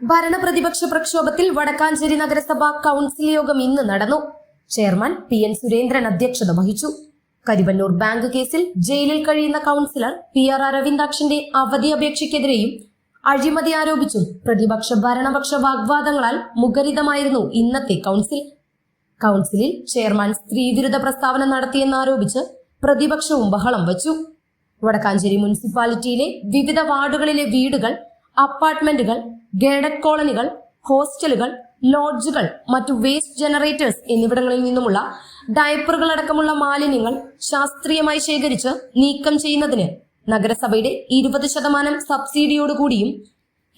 ഭരണപ്രതിപക്ഷ പ്രക്ഷോഭത്തിൽ വടക്കാഞ്ചേരി നഗരസഭ കൗൺസിൽ യോഗം ഇന്ന് നടന്നു. ചെയർമാൻ പി എൻ സുരേന്ദ്രൻ അധ്യക്ഷത വഹിച്ചു. കരിവന്നൂർ ബാങ്ക് കേസിൽ ജയിലിൽ കഴിയുന്ന കൗൺസിലർ പി ആർ അരവിന്ദാക്ഷന്റെ അവധി അപേക്ഷയ്ക്കെതിരെയും അഴിമതി ആരോപിച്ചും പ്രതിപക്ഷ ഭരണപക്ഷ വാഗ്വാദങ്ങളാൽ മുഖരിതമായിരുന്നു ഇന്നത്തെ കൗൺസിൽ. കൗൺസിലിൽ ചെയർമാൻ സ്ത്രീവിരുദ്ധ പ്രസ്താവന നടത്തിയെന്നാരോപിച്ച് പ്രതിപക്ഷവും ബഹളം വച്ചു. വടക്കാഞ്ചേരി മുനിസിപ്പാലിറ്റിയിലെ വിവിധ വാർഡുകളിലെ വീടുകൾ അപ്പാർട്ട്മെന്റുകൾ ഗേഡഡ് കോളനികൾ ഹോസ്റ്റലുകൾ ലോഡ്ജുകൾ മറ്റു വേസ്റ്റ് ജനറേറ്റേഴ്സ് എന്നിവിടങ്ങളിൽ നിന്നുമുള്ള ഡയപ്പറുകൾ അടക്കമുള്ള മാലിന്യങ്ങൾ ശാസ്ത്രീയമായി ശേഖരിച്ച് നീക്കം ചെയ്യുന്നതിന് നഗരസഭയുടെ ഇരുപത് ശതമാനം സബ്സിഡിയോടുകൂടിയും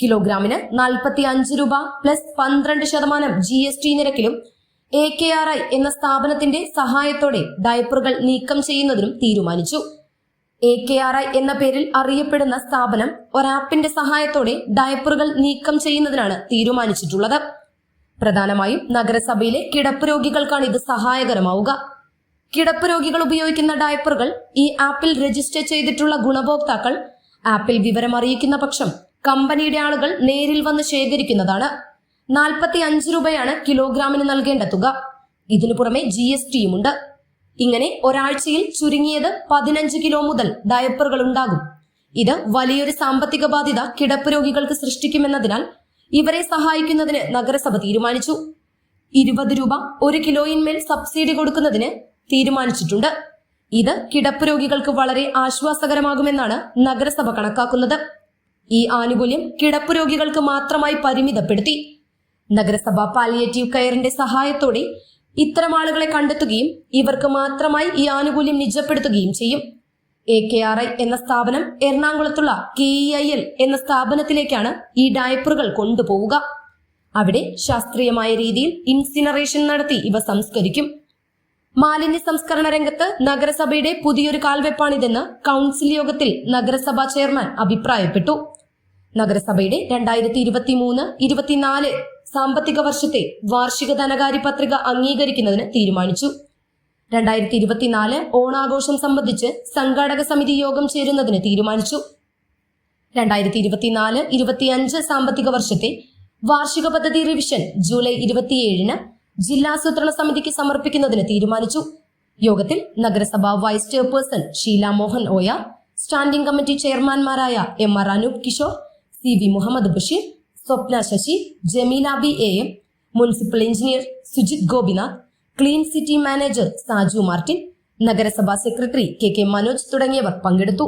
കിലോഗ്രാമിന് നാൽപ്പത്തി അഞ്ച് രൂപ പ്ലസ് പന്ത്രണ്ട് ശതമാനം ജി എസ് ടി നിരക്കിലും എ കെ ആർ ഐ എന്ന സ്ഥാപനത്തിന്റെ സഹായത്തോടെ ഡയപ്പറുകൾ നീക്കം ചെയ്യുന്നതിനും തീരുമാനിച്ചു. എ കെ ആർ ഐ എന്ന പേരിൽ അറിയപ്പെടുന്ന സ്ഥാപനം ഒരാപ്പിന്റെ സഹായത്തോടെ ഡയപ്പറുകൾ നീക്കം ചെയ്യുന്നതിനാണ് തീരുമാനിച്ചിട്ടുള്ളത്. പ്രധാനമായും നഗരസഭയിലെ കിടപ്പ് രോഗികൾക്കാണ് ഇത് സഹായകരമാവുക. കിടപ്പ് രോഗികൾ ഉപയോഗിക്കുന്ന ഡയപ്പറുകൾ ഈ ആപ്പിൽ രജിസ്റ്റർ ചെയ്തിട്ടുള്ള ഗുണഭോക്താക്കൾ ആപ്പിൽ വിവരം അറിയിക്കുന്ന പക്ഷം കമ്പനിയുടെ ആളുകൾ നേരിൽ വന്ന് ശേഖരിക്കുന്നതാണ്. നാൽപ്പത്തി അഞ്ച് രൂപയാണ് കിലോഗ്രാമിന് നൽകേണ്ട തുക. ഇതിനു പുറമെ ജി എസ് ടിയുമുണ്ട്. ഇങ്ങനെ ഒരാഴ്ചയിൽ ചുരുങ്ങിയത് പതിനഞ്ച് കിലോ മുതൽ ഡയപ്പറുകൾ ഉണ്ടാകും. ഇത് വലിയൊരു സാമ്പത്തിക ബാധ്യത കിടപ്പ് രോഗികൾക്ക് സൃഷ്ടിക്കുമെന്നതിനാൽ ഇവരെ സഹായിക്കുന്നതിന് നഗരസഭ തീരുമാനിച്ചു. ഇരുപത് രൂപ ഒരു കിലോയിന്മേൽ സബ്സിഡി കൊടുക്കുന്നതിന് തീരുമാനിച്ചിട്ടുണ്ട്. ഇത് കിടപ്പ് രോഗികൾക്ക് വളരെ ആശ്വാസകരമാകുമെന്നാണ് നഗരസഭ കണക്കാക്കുന്നത്. ഈ ആനുകൂല്യം കിടപ്പ് രോഗികൾക്ക് മാത്രമായി പരിമിതപ്പെടുത്തി. നഗരസഭ പാലിയേറ്റീവ് കെയറിന്റെ സഹായത്തോടെ ഇത്തരം ആളുകളെ കണ്ടെത്തുകയും ഇവർക്ക് മാത്രമായി ഈ ആനുകൂല്യം നിജപ്പെടുത്തുകയും ചെയ്യും. എ കെ ആർ ഐ എന്ന സ്ഥാപനം എറണാകുളത്തുള്ള കെ ഇ ഐ എൽ എന്ന സ്ഥാപനത്തിലേക്കാണ് ഈ ഡയപ്പറുകൾ കൊണ്ടുപോവുക. അവിടെ ശാസ്ത്രീയമായ രീതിയിൽ ഇൻസിനറേഷൻ നടത്തി ഇവ സംസ്കരിക്കും. മാലിന്യ സംസ്കരണ രംഗത്ത് നഗരസഭയുടെ പുതിയൊരു കാൽവെപ്പാണിതെന്ന് കൗൺസിൽ യോഗത്തിൽ നഗരസഭാ ചെയർമാൻ അഭിപ്രായപ്പെട്ടു. നഗരസഭയുടെ രണ്ടായിരത്തി ഇരുപത്തി മൂന്ന് ഇരുപത്തിനാല് സാമ്പത്തിക വർഷത്തെ വാർഷിക ധനകാര്യ പത്രിക അംഗീകരിക്കുന്നതിന് തീരുമാനിച്ചു. രണ്ടായിരത്തി ഇരുപത്തിനാല് ഓണാഘോഷം സംബന്ധിച്ച് സംഘാടക സമിതി യോഗം ചേരുന്നതിന് തീരുമാനിച്ചു. രണ്ടായിരത്തി ഇരുപത്തിനാല് ഇരുപത്തിയഞ്ച് സാമ്പത്തിക വർഷത്തെ വാർഷിക പദ്ധതി റിവിഷൻ ജൂലൈ ഇരുപത്തിയേഴിന് ജില്ലാസൂത്രണ സമിതിക്ക് സമർപ്പിക്കുന്നതിന് തീരുമാനിച്ചു. യോഗത്തിൽ നഗരസഭാ വൈസ് ചെയർപേഴ്സൺ ഷീല മോഹൻ ഓയ standing committee ചെയർമാൻമാരായ M R Anoop Kishore C V Muhammad Basheer Swapna Sasi Jameela B A M municipal engineer Sujith Gopinath clean city manager Saju Martin നഗരസഭാ സെക്രട്ടറി കെ കെ മനോജ് തുടങ്ങിയവർ പങ്കെടുത്തു.